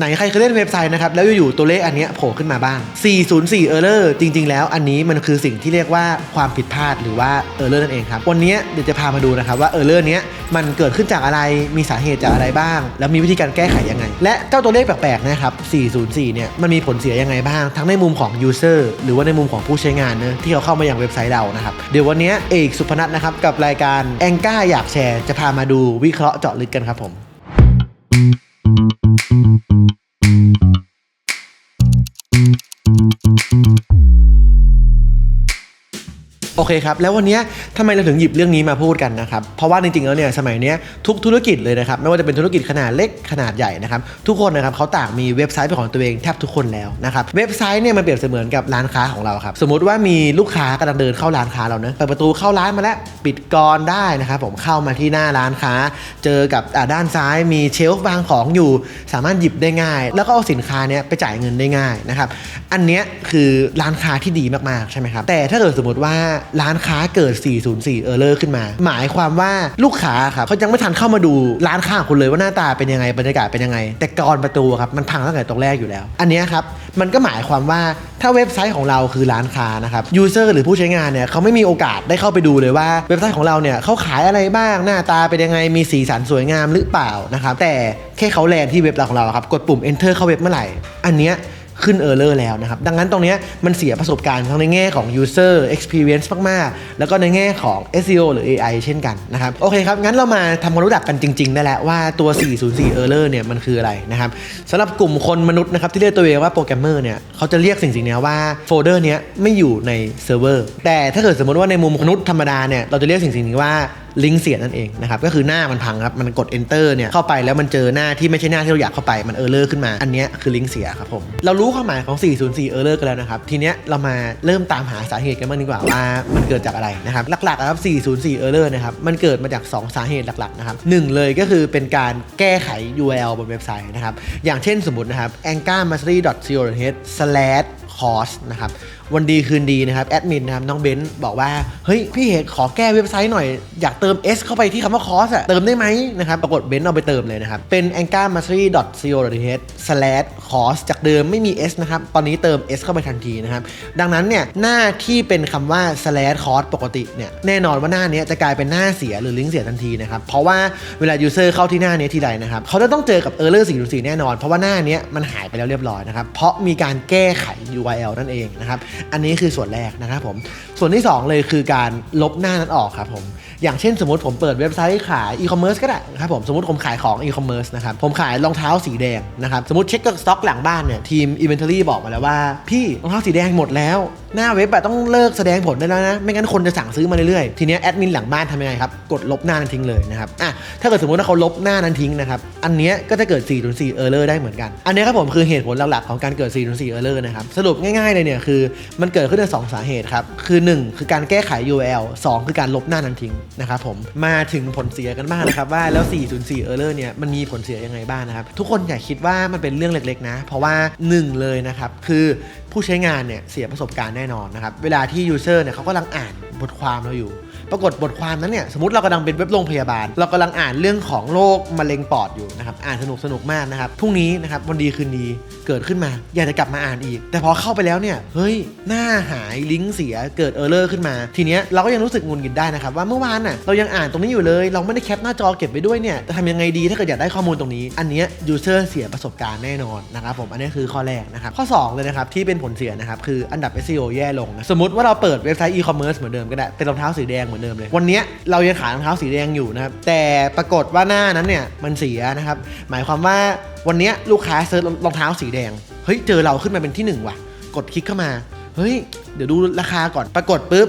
ไหนใครเคยเล่นเว็บไซต์นะครับ แล้วอยู่ๆตัวเลขอันนี้โผล่ขึ้นมาบ้าง 404 error จริง ๆ แล้วอันนี้มันคือสิ่งที่เรียกว่าความผิดพลาดหรือว่า error นั่นเองครับ วันนี้เดี๋ยวจะพามาดูนะครับว่า error เนี้ยมันเกิดขึ้นจากอะไร มีสาเหตุจากอะไรบ้าง แล้วมีวิธีการแก้ไขยังไง และเจ้าตัวเลขแปลกๆนะครับ 404 เนี่ย มันมีผลเสียยังไงบ้าง ทั้งในมุมของ user หรือว่าในมุมของผู้ใช้งานเนะที่เขาเข้ามาอย่างเว็บไซต์เรานะครับ เดี๋ยววันนี้เอกสุพนัทนะครับกับรายการแองก้าอยากแชร์ จะพามาดูวิเคราะห์เจาะลึกกันครับผมโอ เคครับ แล้ววันนี้ทำไมเราถึงหยิบเรื่องนี้มาพูดกันนะครับ เพราะว่าจริงๆแล้วเนี่ยสมัยนี้ทุกธุรกิจเลยนะครับ ไม่ว่าจะเป็นธุรกิจขนาดเล็กขนาดใหญ่นะครับ ทุกคนนะครับเขาต่างมีเว็บไซต์เป็นของตัวเองแทบทุกคนแล้วนะครับ เว็บไซต์เนี่ยมันเปรียบเสมือนกับร้านค้าของเราครับ สมมติว่ามีลูกค้ากำลังเดินเข้าร้านค้าเราเนะเปิดประตูเข้าร้านมาแล้วปิดกรได้นะครับผมเข้ามาที่หน้าร้านค้า เจอกับด้านซ้ายมีเชลฟ์วางของอยู่ สามารถหยิบได้ง่าย แล้วก็เอาสินค้าเนี้ยไปจ่ายเงินได้ง่ายนะครับอันเนี้ยคือร้านค้าที่ดีมากๆใช่ไหมครับแต่ถ้าเกิดสมมติว่าร้านค้าเกิด 404 error ขึ้นมา หมายความว่าลูกค้าครับเขายังไม่ทันเข้ามาดูร้านค้าของคุณเลยว่าหน้าตาเป็นยังไงบรรยากาศเป็นยังไง แต่กรอนประตูครับมันพังตั้งแต่ตรงแรกอยู่แล้ว อันนี้ครับมันก็หมายความว่าถ้าเว็บไซต์ของเราคือร้านค้านะครับ user หรือผู้ใช้งานเนี่ยเขาไม่มีโอกาสได้เข้าไปดูเลยว่าเว็บไซต์ของเราเนี่ยเขาขายอะไรบ้างหน้าตาเป็นยังไงมีสีสันสวยงามหรือเปล่านะครับแต่แค่เขาแลนที่เว็บเราของเราครับกดปุ่ม enter เข้าเว็บเมื่อไหร่ อันเนี้ย ขึ้น Error แล้วนะครับ ดังนั้นตรงนี้มันเสียประสบการณ์ทั้งในแง่ของ User Experience มาก ๆ แล้วก็ในแง่ของ SEO หรือ AI เช่นกันนะครับโอเคครับ งั้นเรามาทำความรู้จักกันจริง ๆ ได้แล้วว่าตัว 404 Error เนี่ยมันคืออะไรนะครับสำหรับกลุ่มคนมนุษย์นะครับที่เรียกตัวเองว่าโปรแกรมเมอร์เนี่ยเขาจะเรียกสิ่งสิ่งนี้ว่าโฟลเดอร์เนี้ยไม่อยู่ในเซิร์ฟเวอร์แต่ถ้าเกิดสมมติว่าในมุมมนุษย์ธรรมดาเนี่ยเราจะเรียกสิ่งสิ่งนี้ว่า ลิงก์เสียนั่นเองนะครับก็คือหน้ามันพังครับมันกด enter เนี่ยเข้าไปแล้วมันเจอหน้าที่ไม่ใช่หน้าที่เราอยากเข้าไปมันเออร์เลอร์ขึ้นมาอันนี้คือลิงก์เสียครับผมเรารู้ความหมายของ 404 error กันแล้วนะครับทีเนี้ยเรามาเริ่มตามหาสาเหตุกันบ้างดีกว่าว่ามันเกิดจากอะไรนะครับหลักๆนะครับ 404 error นะครับมันเกิดมาจาก 2 สาเหตุหลักๆนะครับหนึ่งเลยก็คือเป็นการแก้ไข URL บนเว็บไซต์นะครับอย่างเช่นสมมตินะครับ anchormastery.co.th course นะครับวันดีคืนดีนะครับแอดมินนะครับน้องเบนซ์บอกว่าเฮ้ยพี่เอกขอแก้เว็บไซต์หน่อยอยากเติม S เข้าไปที่คำว่า course อะเติมได้ไหมนะครับปรากฏเบนซ์เอาไปเติมเลยนะครับเป็น anchormastery.co.th course จากเดิมไม่มี S นะครับตอนนี้เติม S เข้าไปทันทีนะครับดังนั้นเนี่ยหน้าที่เป็นคำว่า slash course ปกติเนี่ยแน่นอนว่าหน้านี้จะกลายเป็นหน้าเสียหรือลิงก์เสียทันทีนะครับเพราะว่าเวลา user เข้าที่หน้านี้ทีไรนะครับเขาจะต้องเจอกับ error 404แน่นอน เพราะว่าหน้านี้มันหายไปแล้วเรียบร้อยนะครับเพราะมีการแก้ไข YL นั่นเองนะครับ อันนี้คือส่วนแรกนะครับผม ส่วนที่ 2 เลยคือการลบหน้านั้นออกครับผม อย่างเช่นสมมติผมเปิดเว็บไซต์ขายอีคอมเมิร์ซก็ได้ครับผมสมมติผมขายของอีคอมเมิร์ซนะครับผมขายรองเท้าสีแดงนะครับสมมติเช็คกับสต็อกหลังบ้านเนี่ยทีม Inventory บอกมาแล้วว่า พี่รองเท้าสีแดงหมดแล้ว หน้าเว็บอะต้องเลิกแสดงผลได้แล้วนะ ไม่งั้นคนจะสั่งซื้อมาเรื่อยๆ ทีนี้แอดมินหลังบ้านทำยังไงครับ กดลบหน้านั้นทิ้งเลยนะครับอะถ้าเกิดสมมติว่าเขาลบหน้านั้นทิ้งนะครับอันเนี้ยก็จะเกิด404 error ได้เหมือนกัน อันเนี้ยครับผมคือเหตุผลหลักๆของการเกิด404 error นะครับสรุปง่ายๆเลยเนี่ยคือมันเกิดขึ้นจากสสาเหตุครับคือ 1 คือการแก้ไข URL 2 คือการลบหน้านั้นทิ้งนะครับผมมาถึงผลเสียกันบ้างนะครับว่าแล้ว 404 error เนี่ยมันมีผลเสียยังไงบ้างนะครับ ทุกคนอย่าคิดว่ามันเป็นเรื่องเล็กๆนะ เพราะว่า 1 เลยนะครับคือผู้ใช้งานเนี่ยเสียประสบการณ์แน่นอนนะครับเวลาที่ user เนี่ยเขากำลังอ่านบทความเราอยู่ ปรากฏบทความนั้นเนี่ยสมมติเรากำลังเป็นเว็บโรงพยาบาล เรากำลังอ่านเรื่องของโรคมะเร็งปอดอยู่นะครับอ่านสนุกสนุกมากนะครับพรุ่งนี้นะครับวันดีคืนดีเกิดขึ้นมา อยากจะกลับมาอ่านอีก แต่พอเข้าไปแล้วเนี่ยเฮ้ยหน้าหายลิงก์เสียเกิดเออร์เลอร์ขึ้นมา ทีเนี้ยเราก็ยังรู้สึกงุนงิดได้นะครับว่าเมื่อวานน่ะเรายังอ่านตรงนี้อยู่เลย เราไม่ได้แคปหน้าจอเก็บไปด้วยเนี่ยจะทำยังไงดีถ้าเกิดอยากได้ข้อมูลตรงนี้ อันเนี้ยยูเซอร์เสียประสบการณ์แน่นอนนะครับผมอันนี้คือข้อแรกนะครับข้อสองเลยนะครับที่เป็นผลเสียนะครับคืออันดับ SEO แย่ลงนะสมมติว่าเราเปิดเว็บไซต์อีคอมเมิร์ซเหมือนเดิมก็ได้เป็นรองเท้าสีแดงเหมือนเดิมเลย วันนี้เรายังขายรองเท้าสีแดงอยู่นะครับ แต่ปรากฏว่าหน้านั้นเนี่ยมันเสียนะครับ หมายความว่าวันนี้ลูกค้าเซิร์ชรองเท้าสีแดง เฮ้ยเจอเราขึ้นมาเป็นที่หนึ่งว่ะ กดคลิกเข้ามา เฮ้ยเดี๋ยวดูราคาก่อน ปรากฏปุ๊บ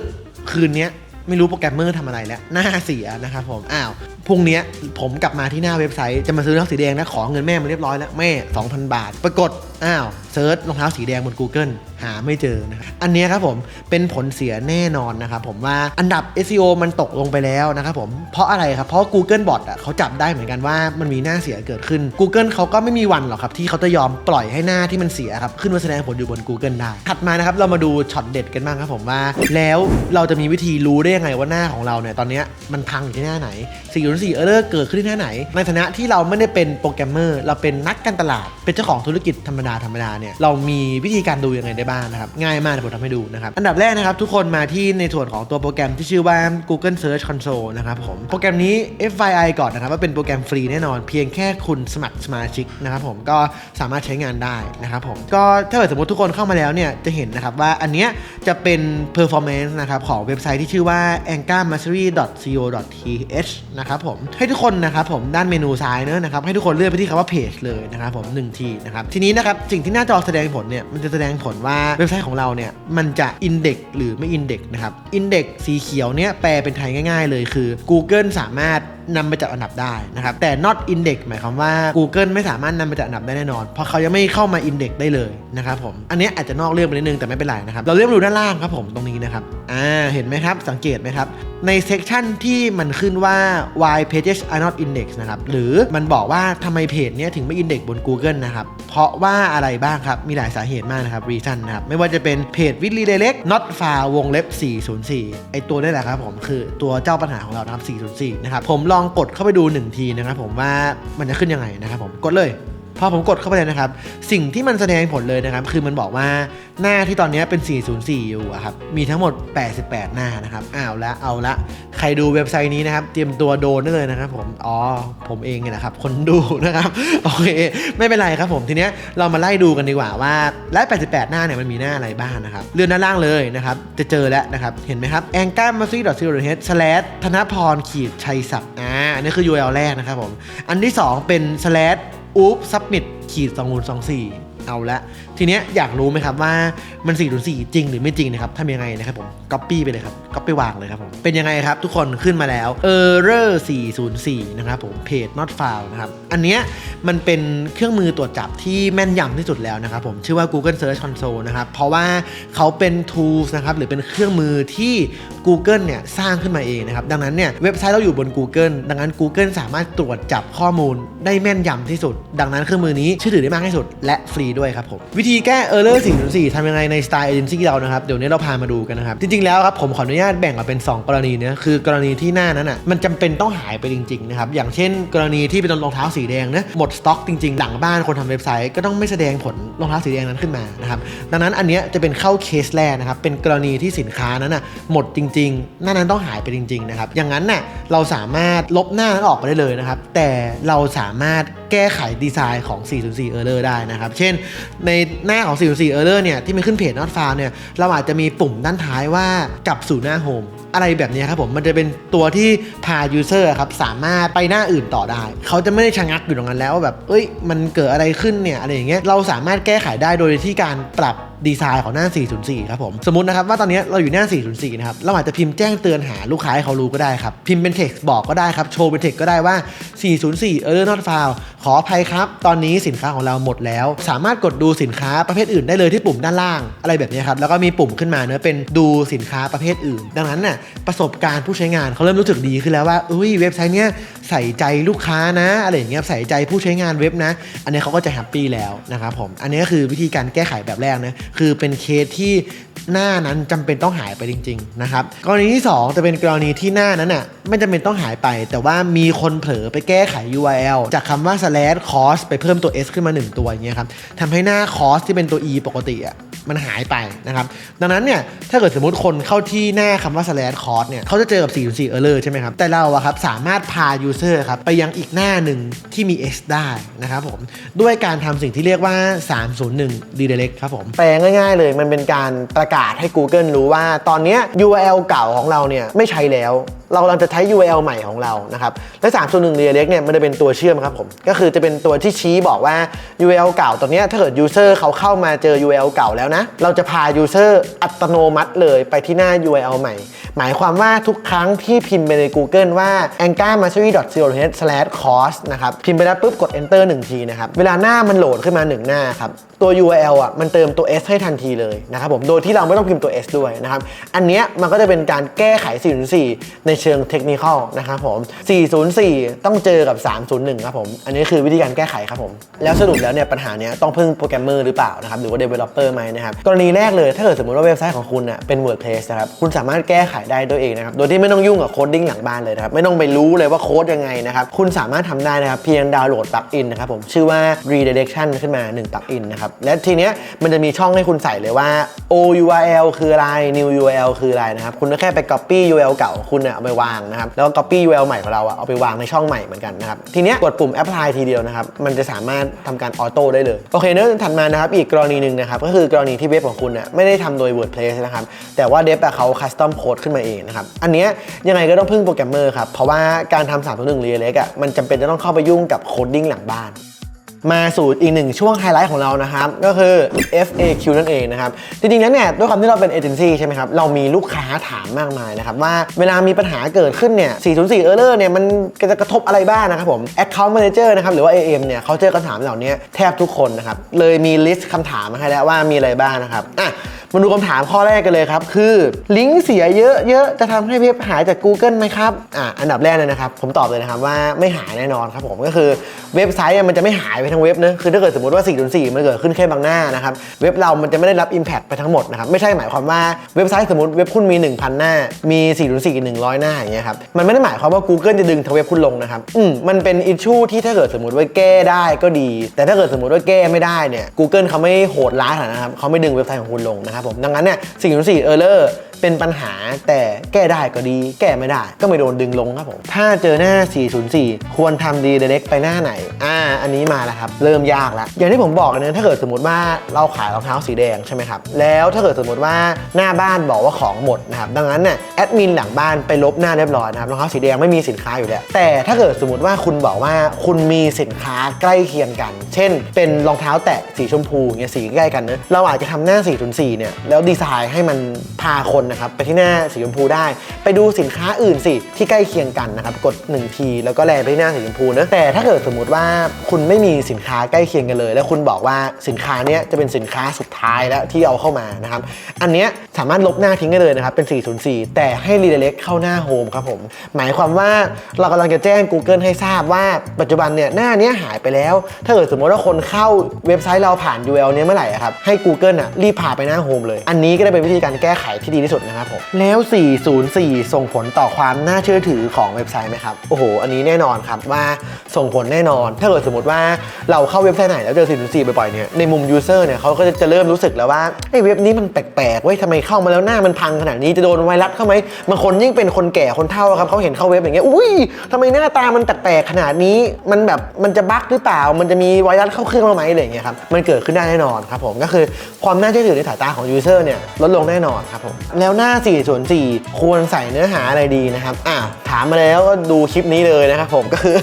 คืนนี้ไม่รู้โปรแกรมเมอร์ทำอะไรแล้ว หน้าเสียนะครับผม อ้าว พรุ่งนี้ผมกลับมาที่หน้าเว็บไซต์จะมาซื้อรองเท้าสีแดงนะ ขอเงินแม่มาเรียบร้อยแล้ว แม่ 2,000 บาท ปรากฏ อ้าวเซิร์ชรองเท้าสีแดงบน Google หาไม่เจอนะครับอันนี้ครับผมเป็นผลเสียแน่นอนนะครับผมว่าอันดับ SEO มันตกลงไปแล้วนะครับผมเพราะอะไรครับ เพราะ Google Bot อะเขาจับได้เหมือนกันว่ามันมีหน้าเสียเกิดขึ้น Google เขาก็ไม่มีวันหรอกครับที่เขาจะยอมปล่อยให้หน้าที่มันเสียครับขึ้นมาแสดงผลอยู่บน Google ได้ ถัดมานะครับเรามาดูช็อตเด็ดกันบ้างครับผมว่า แล้วเราจะมีวิธีรู้ได้ยังไงว่าหน้าของเราเนี่ยตอนนี้มันพังอยู่ที่หน้าไห404 Error เกิดขึ้นที่หน้าไหน ในฐานะที่เราไม่ได้เป็นโปรแกรมเมอร์เราเป็นนักการตลาดเป็นเจ้าของธุรกิจธรรมดาธรรมดาเนี่ยเรามีวิธีการดูยังไงได้บ้างนะครับง่ายมากผมทำให้ดูนะครับอันดับแรกนะครับทุกคนมาที่ในส่วนของตัวโปรแกรมที่ชื่อว่า Google Search Console นะครับผมโปรแกรมนี้ FYI ก่อนนะครับว่าเป็นโปรแกรมฟรีแน่นอน เพียงแค่คุณสมัครสมาชิกนะครับผมก็สามารถใช้งานได้นะครับผมก็ถ้าเกิดสมมติทุกคนเข้ามาแล้วเนี่ยจะเห็นนะครับว่าอันเนี้ยจะเป็น performance นะครับของเว็บไซต์ที่ชื่อว่า anchormastery.co.th นะครับผมให้ทุกคนนะครับผมด้านเมนูซ้ายเนอะนะครับให้ทุกคนเลื่อนไปที่คำว่า page เลยนะครับผมหนึ่งทีนะครับทีนี้นะครับสิ่งที่หน้าจอแสดงผลเนี่ย มันจะแสดงผลว่าเว็บไซต์ของเราเนี่ย มันจะอินเด็กหรือไม่อินเด็กนะครับ อินเด็กสีเขียวเนี่ยแปลเป็นไทยง่าย ๆ เลยคือ Google สามารถนำไปจัดอันดับได้นะครับ แต่ not index หมายความว่า Google ไม่สามารถนำไปจัดอันดับได้แน่นอน เพราะเขายังไม่เข้ามา index ได้เลยนะครับผม อันนี้อาจจะนอกเรื่องไปนิดนึงแต่ไม่เป็นไรนะครับ เราเลื่อนมาดูด้านล่างครับผมตรงนี้นะครับ อ่า เห็นไหมครับ สังเกตไหมครับ ในเซกชันที่มันขึ้นว่า why pages are not index นะครับ หรือมันบอกว่าทำไมเพจเนี้ยถึงไม่ index บน Google นะครับ เพราะว่าอะไรบ้างครับ มีหลายสาเหตุมากนะครับ reason นะครับ ไม่ว่าจะเป็นเพจ with redirect not found วงเล็บ 404 ไอตัวนี่แหละครับผมคือตัวเจ้าปัญหาของเรานะครับ 404 นะครับผมลองกดเข้าไปดู1ทีนะครับผมว่ามันจะขึ้นยังไงนะครับผมกดเลย พอผมกดเข้าไปเลยนะครับ สิ่งที่มันแสดงผลเลยนะครับ คือมันบอกว่าหน้าที่ตอนนี้เป็น 404 อยู่ครับ มีทั้งหมด 88 หน้านะครับ อ้าวละเอาละ ใครดูเว็บไซต์นี้นะครับ เตรียมตัวโดนได้เลยนะครับ ผม อ๋อ ผมเองเนี่ยนะครับ คนดูนะครับ โอเค ไม่เป็นไรครับผม ทีเนี้ยเรามาไล่ดูกันดีกว่าว่าและ 88 หน้าเนี่ยมันมีหน้าอะไรบ้างนะครับ เลื่อนด้านล่างเลยนะครับ จะเจอแล้วนะครับ เห็นไหมครับ a n g a m a s i c o h slash ธนพรขีดชัยศักดิ์ อ่า อันนี้คือ URL แรกนะครับผม อันที่ 2 เป็น slash อู๊บซับมิดขีด2 0 2 4 เอาละ ทีเนี้ยอยากรู้ไหมครับว่ามัน404จริงหรือไม่จริงนะครับทำยังไงนะครับผม copy ไปเลยครับ copy วางเลยครับผมเป็นยังไงครับทุกคนขึ้นมาแล้ว error 404 นะครับผม page not found นะครับอันเนี้ยมันเป็นเครื่องมือตรวจจับที่แม่นยำที่สุดแล้วนะครับผมชื่อว่า Google Search Console นะครับเพราะว่าเขาเป็น tools นะครับหรือเป็นเครื่องมือที่ Google เนี่ยสร้างขึ้นมาเองนะครับดังนั้นเนี่ยเว็บไซต์เราอยู่บน Google ดังนั้น Google สามารถตรวจจับข้อมูลได้แม่นยำที่สุด ดังนั้นเครื่องมือนี้เชื่อถือได้มากที่สุด และฟรีด้วยครับผมวิธีแก้ Error 404ทำยังไงใน Style Agency เรานะครับเดี๋ยวนี้เราพามาดูกันนะครับ จริง ๆ แล้วครับผมขออนุญาตแบ่งออกเป็น 2 กรณีนะคือกรณีที่หน้านั้นอะมันจำเป็นต้องหายไปจริงๆนะครับอย่างเช่น กรณีที่เป็นรองเท้าสีแดงนะหมดสต็อกจริงๆ หลังบ้านคนทำเว็บไซต์ก็ต้องไม่แสดงผลรองเท้าสีแดงนั้นขึ้นมานะครับดังนั้นอันเนี้ยจะเป็นเข้าเคสแรกนะครับเป็นกรณีที่สินค้านั้นอะหมดจริงๆ หน้านั้นต้องหายไปจริงๆนะครับอย่างนั้นน่ะเราสามารถลบหน้านั้นออกไปได้เลยนะครับแต่เราสามารถ แก้ไขดีไซน์ของ 404 Error ได้นะครับ เช่น ในหน้าของ 404 Error เนี่ยที่มันขึ้นเพจ not found เนี่ยเราอาจจะมีปุ่มด้านท้ายว่ากลับสู่หน้าโฮมอะไรแบบนี้ครับผม มันจะเป็นตัวที่พา user ครับสามารถไปหน้าอื่นต่อได้ เขาจะไม่ได้ชะงักอยู่ตรงนั้นแล้วแบบ เอ้ย มันเกิดอะไรขึ้นเนี่ย อะไรอย่างเงี้ย เราสามารถแก้ไขได้โดยที่การปรับ ดีไซน์ของหน้า 404 ครับผม สมมตินะครับว่าตอนนี้เราอยู่หน้า 404 นะครับ เราอาจจะพิมพ์แจ้งเตือนหาลูกค้าให้เขารู้ก็ได้ครับ พิมพ์เป็น text บอกก็ได้ครับ โชว์เป็น text ก็ได้ว่า 404 error not found ขออภัยครับ ตอนนี้สินค้าของเราหมดแล้ว สามารถกดดูสินค้าประเภทอื่นได้เลยที่ปุ่มด้านล่าง อะไรแบบนี้ครับ แล้วก็มีปุ่มขึ้นมาเนื้อเป็นดูสินค้าประเภทอื่น ดังนั้นน่ะประสบการณ์ผู้ใช้งานเขาเริ่มรู้สึกดีขึ้นแล้วว่าอุ้ยเว็บไซต์เนี้ยใส่ใจลูกค้านะอะไรอย่างเงี้ยใส่ใจผู้ใช้งานเว็บนะ อันนี้เขาก็จะแฮปปี้แล้วนะครับผมอันนี้ก็คือวิธีการแก้ไขแบบแรกนะคือเป็นเคสที่หน้านั้นจำเป็นต้องหายไปจริง ๆ นะครับ กรณีที่ 2 จะเป็นกรณีที่หน้านั้นน่ะไม่จำเป็นต้องหายไป แต่ว่ามีคนเผลอไปแก้ไข URL จากคำว่า slash cost ไปเพิ่มตัว s ขึ้นมา 1 ตัวอย่างเงี้ยครับทำให้หน้า cost ที่เป็นตัว e ปกติอะ มันหายไปนะครับ ดังนั้นเนี่ยถ้าเกิดสมมติคนเข้าที่หน้าคำว่า slash cost เนี่ยเขาจะเจอกับ404 error ใช่ไหมครับ แต่เราอะครับสามารถพา user ครับไปยังอีกหน้าหนึ่งที่มี s ได้นะครับผมด้วยการทำสิ่งที่เรียกว่า 301 redirect ครับผมแปลง่ายๆ เลยมันเป็นการประกาศให้ Google รู้ว่าตอนเนี้ย URL เก่าของเราเนี่ยไม่ใช้แล้ว เรากำลังจะใช้ URL ใหม่ของเรานะครับและ301 redirect เนี่ยมันจะเป็นตัวเชื่อมครับผมก็คือจะเป็นตัวที่ชี้บอกว่า URL เก่าตอนนี้ถ้าเกิด user เขาเข้ามาเจอ URL เก่าแล้วนะ เราจะพา user อัตโนมัติเลยไปที่หน้า URL ใหม่ หมายความว่าทุกครั้งที่พิมพ์ไปใน Google ว่า a n g a r m a s t e r y c o h cost นะครับพิมพ์ไปแล้วปุ๊บกด enter 1 ทีนะครับเวลาหน้ามันโหลดขึ้นมา 1 หน้าครับตัว URL อะมันเติมตัว S ให้ทันทีเลยนะครับผมโดยที่เราไม่ต้องพิมพ์ตัว S ด้วยนะครับอันเนี้ยมันก็จะเป็นการแก้ไข404ในเชิงเทคนิคอลนะครับผม 404 ต้องเจอกับ 301 ครับผม อันนี้คือวิธีการแก้ไขครับผม แล้วสรุปแล้วเนี่ยปัญหาเนี้ยต้องพึ่งโปรแกรมเมอร์หรือเปล่านะครับหรือว่า developer ไหมนะครับนะครับกรณีแรกเลยถ้าเกิดสมมติว่าเว็บไซต์ของคุณอะเป็น WordPress นะครับคุณสามารถแก้ไขได้ด้วยเองนะครับโดยที่ไม่ต้องยุ่งกับโคดดิ้งหลังบ้านเลยนะครับไม่ต้องไปรู้เลยว่าโค้ดยังไงนะครับคุณสามารถทำได้นะครับเพียงดาวน์โหลดปลั๊กอินนะครับผมชื่อว่า redirection ขึ้นมา1ปลั๊กอินนะครับและทีเนี้ยมันจะมีช่องให้คุณใส่เลยว่า OURL คืออะไร new URL คืออะไรนะครับคุณก็แค่ไป copy URL เก่าคุณเนี่ยเอาไปวางนะครับ แล้วก็ copy URL ใหม่ของเราอะเอาไปวางในช่องใหม่เหมือนกันนะครับ ทีเนี้ยกดปุ่ม apply ทีเดียวนะครับ มันจะสามารถทำการออโต้ได้เลย โอเคเนื้อถัดมานะครับ อีกกรณีหนึ่งนะครับ ก็คือกรณีที่เว็บของคุณเนี่ยไม่ได้ทำโดย WordPress นะครับ แต่ว่าเดฟเขา custom code ขึ้นมาเองนะครับ อันเนี้ยยังไงก็ต้องพึ่งโปรแกรมเมอร์ครับ เพราะว่าการทำ3ามตัวหนึ่งเรียเล็กอะมันจำเป็นจะต้องเข้าไปยุ่งกับโคดดิ้งหลังบ้าน มาสู่อีกหนึ่งช่วงไฮไลท์ของเรานะครับ ก็คือ FAQ นั่นเองนะครับ จริงๆแล้วเนี่ยด้วยความที่เราเป็นเอเจนซี่ใช่ไหมครับ เรามีลูกค้าถามมากมายนะครับ ว่าเวลามีปัญหาเกิดขึ้นเนี่ย 404 Error เนี่ย มันจะกระทบอะไรบ้างนะครับผม Account Manager นะครับ หรือว่า AM เนี่ยเขาเจอคำถามเหล่านี้แทบทุกคนนะครับ เลยมีลิสต์คำถามมาให้แล้วว่ามีอะไรบ้างนะครับอะมาดูคำถามข้อแรกกันเลยครับ คือลิงก์เสียเยอะๆจะทำให้เว็บหายจาก Google ไหมครับอะอันดับแรกเลยนะครับผมตอบเลยนะครับว่าไม่หายแน่นอนครับผมก็คือเว็บไซต์มันจะไม่หายไปทั้งเว็บนะคือถ้าเกิดสมมติว่า4.4มันเกิดขึ้นแค่บางหน้านะครับเว็บเรามันจะไม่ได้รับ Impact ไปทั้งหมดนะครับไม่ใช่หมายความว่าเว็บไซต์สมมติเว็บคุณมี 1,000 หน้า มี4.4 100 หน้าอย่างเงี้ยครับมันไม่ได้หมายความว่า Google จะดึงทั้งเว็บคุณลงนะครับอืมมันเป็นอิชชูที่ถ้าเกิดสมมติว่าแก้ได้ก็ดี แต่ถ้าเกิดสมมติว่าแก้ไม่ได้เนี่ย Google เขาไม่โหดร้ายขนาดนั้นครับเขาไม่ดึงเว็บไซต์ของคุณลงนะครับผมดังนั้นเนี่ย4.4 Error เป็นปัญหาแต่แก้ได้ก็ดี แก้ไม่ได้ก็ไม่โดนดึงลงครับผม ถ้าเจอหน้า 404 ควรทำ redirect ไปหน้าไหน อ่า อันนี้มาแล้วครับ เริ่มยากแล้ว อย่างที่ผมบอกนะถ้าเกิดสมมติว่าเราขายรองเท้าสีแดงใช่ไหมครับ แล้วถ้าเกิดสมมติว่าหน้าบ้านบอกว่าของหมดนะครับ ดังนั้นเนี่ยแอดมินหลังบ้านไปลบหน้าเรียบร้อยนะครับ รองเท้าสีแดงไม่มีสินค้าอยู่แล้ว แต่ถ้าเกิดสมมติว่าคุณบอกว่าคุณมีสินค้าใกล้เคียงกัน เช่น เป็นรองเท้าแตะสีชมพูเงี้ยสีใกล้กันเนะเราอาจจะทำหน้า404เนี่ยแล้วดีไซน์ให้มันพาคนนะครับไปที่หน้าสีชมพูได้ ไปดูสินค้าอื่นสิที่ใกล้เคียงกันนะครับกด1ทีแล้วก็แลไปที่หน้าสีชมพูนะแต่ถ้าเกิดสมมุติว่าคุณไม่มีสินค้าใกล้เคียงกันเลย แล้วคุณบอกว่าสินค้าเนี้ยจะเป็นสินค้าสุดท้ายแล้วที่เอาเข้ามานะครับอันเนี้ยสามารถลบหน้าทิ้งได้เลยนะครับเป็น 404 แต่ให้รีเล็กเข้าหน้าโฮมครับผมหมายความว่าเรากำลังจะแจ้ง Google ให้ทราบว่าปัจจุบันเนี่ยหน้าเนี้ยหายไปแล้ว ถ้าเกิดสมมติว่าคนเข้าเว็บไซต์เราผ่าน URL เนี้ยเมื่อไหร่ครับให้ Google อะรีบพาไปหน้าโฮมเลย อันนี้ก็ได้เป็นวิธีการแก้ไขที่ดีที่สุดนะครับผม แล้ว 404 ส่งผลต่อความน่าเชื่อถือของเว็บไซต์ไหมครับ โอ้โห อันนี้แน่นอนครับว่าส่งผลแน่นอน ถ้าเกิดสมมติว่าเราเข้าเว็บไซต์ไหนแล้วเจอ 404 บ่อยๆ เนี่ย ในมุม user เนี่ยเขาก็จะเริ่มรู้สึกแล้วว่าไอ้เว็บนี้มันแปลกๆ เว้ยทำไมเข้ามาแล้วหน้ามันพังขนาดนี้ จะโดนไวรัสเข้าไหมบางคนยิ่งเป็นคนแก่คนเฒ่าครับเขาเห็นเข้าเว็บอย่างเงี้ย อุ้ยทำไมหน้าตามันแปลกๆ ขนาดนี้ มันแบบ มันจะบั๊กหรือเปล่า มันจะมีไวรัสเข้าเครื่องเราไหมอะไรอย่างเงี้ยครับ มันเกิดขึ้นได้แน่นอนครับผม ก็คือความน่าเชื่อถือในสายตาของ user เนี่ยลดลงแน่นอนครับผมแล้วหน้า404ควรใส่เนื้อหาอะไรดีนะครับอะถามมาแล้วก็ดูคลิปนี้เลยนะครับผมก็คือ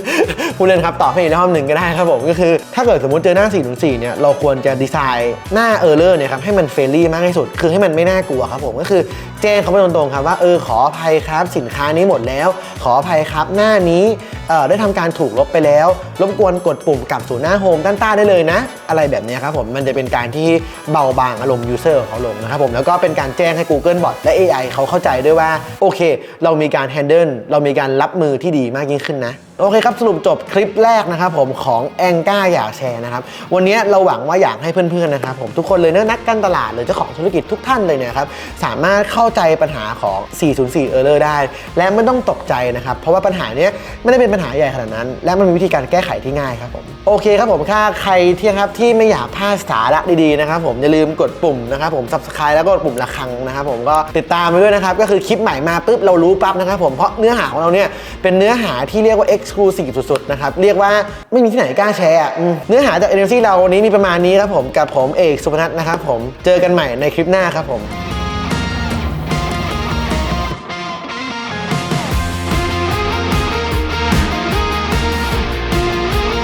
ผู้เล่นครับตอบให้อีกรอบหนึ่งก็ได้ครับผมก็คือ ถ้าเกิดสมมติเจอหน้า404เนี่ยเราควรจะดีไซน์หน้าเออร์เลอร์เนี่ยครับให้มันเฟรนลี่มากที่สุด คือให้มันไม่น่ากลัวครับผมก็คือแจ้งเขาไปตรงๆครับว่าเออขออภัยครับสินค้านี้หมดแล้ว ขออภัยครับหน้านี้เอ่อได้ทำการถูกลบไปแล้ว รบกวนกดปุ่มกลับสู่หน้าโฮมด้านใต้ได้เลยนะ อะไรแบบนี้ครับผมมันจะเป็นการที่เบาบางอารมณ์ยูเซอร์ของเขาลงนะครับผมแล้วก็เป็นการแจ้งให้ Google อทและ AI เขาเข้าใจด้วยว่า โอเค เรามีการแฮนเดิลเรามีการรับมือที่ดีมากยิ่งขึ้นนะ โอเคครับ สรุปจบคลิปแรกนะครับผมของแองก้าอยากแชร์นะครับ วันนี้เราหวังว่าอยากให้เพื่อนๆนะครับผมทุกคนเลยเนอะนักการตลาดหรือเจ้าของธุรกิจทุกท่านเลยเนี่ยครับ สามารถเข้าใจปัญหาของ 404 Error ได้ และไม่ต้องตกใจนะครับ เพราะว่าปัญหานี้ไม่ได้เป็นปัญหาใหญ่ขนาดนั้น และมันมีวิธีการแก้ไขที่ง่ายครับผมโอเคครับผมถ้าใครที่ครับที่ไม่อยากพลาดสาระดีๆนะครับผมอย่าลืมกดปุ่มนะครับผม subscribe แล้วก็กดปุ่มระฆังนะครับผมก็ติดตามไปด้วยนะครับก็คือคลิปใหม่มาปุ๊บเรารู้ปั๊บนะครับผมเพราะเนื้อหาของเราเนี่ยเป็นเนื้อหาที่เรียกว่า exclusive สุดๆนะครับเรียกว่าไม่มีที่ไหนกล้าแชร์อะเนื้อหาจากเอเจนซี่เราวันนี้มีประมาณนี้ครับผมกับผมเอกสุพนัทนะครับผมเจอกันใหม่ในคลิปหน้าครับผม